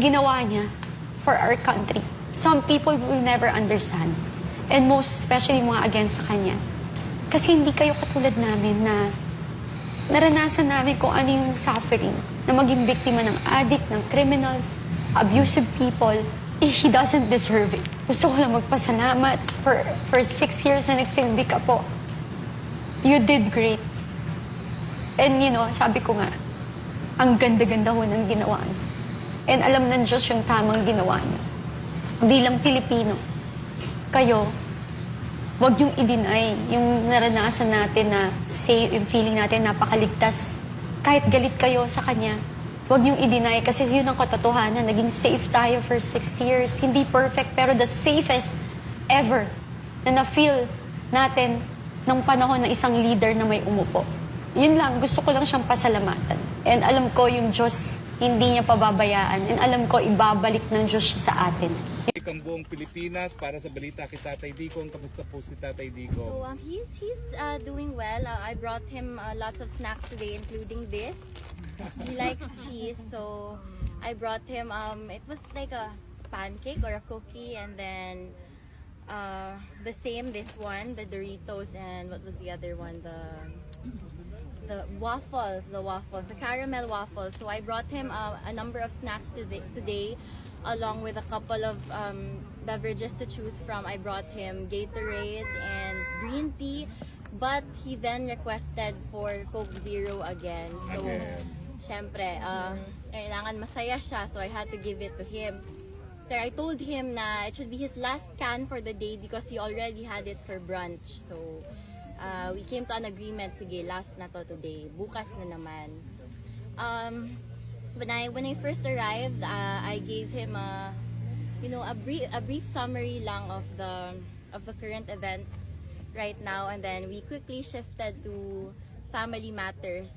ginawa niya for our country. Some people will never understand. And most especially mga against sa kanya. Kasi hindi kayo katulad namin na naranasan namin kung ano yung suffering na maging biktima ng addict, ng criminals, abusive people. Eh, He doesn't deserve it. Gusto ko lang magpasalamat for, for six years na nagsilbi ka po. You did great. And you know, sabi ko nga, ang ganda-ganda ho ng ginawa niyo. And alam ng Diyos yung tamang ginawa niyo. Bilang Pilipino, kayo, wag yung i-deny yung naranasan natin na safe, yung feeling natin napakaligtas. Kahit galit kayo sa kanya, wag yung i-deny kasi yun ang katotohanan. Naging safe tayo for six years. Hindi perfect, pero the safest ever na na-feel natin nung panahon ng isang leader na may umupo. Yun lang, gusto ko lang siyang pasalamatan. And alam ko yung Diyos hindi niya pababayaan. And alam ko ibabalik ng Diyos siya sa atin. ang buong Pilipinas para sa balita kay Tatay Dico. Kamusta po si Tatay So Dico? um, he's he's uh, doing well. Uh, I brought him uh, lots of snacks today, including this. He likes cheese, so I brought him. Um, it was like a pancake or a cookie, and then uh, the same this one, the Doritos, and what was the other one? The the waffles, the waffles, the caramel waffles. So I brought him uh, a number of snacks today, today, along with a couple of um, beverages to choose from. I brought him Gatorade and green tea, but he then requested for Coke Zero again. So, Again. syempre, uh, kailangan masaya siya, so I had to give it to him. Pero I told him na it should be his last can for the day because he already had it for brunch. So, uh, we came to an agreement, sige, last na to today. Bukas na naman. Um, when I when I first arrived, uh, I gave him a you know a brief a brief summary lang of the of the current events right now and then we quickly shifted to family matters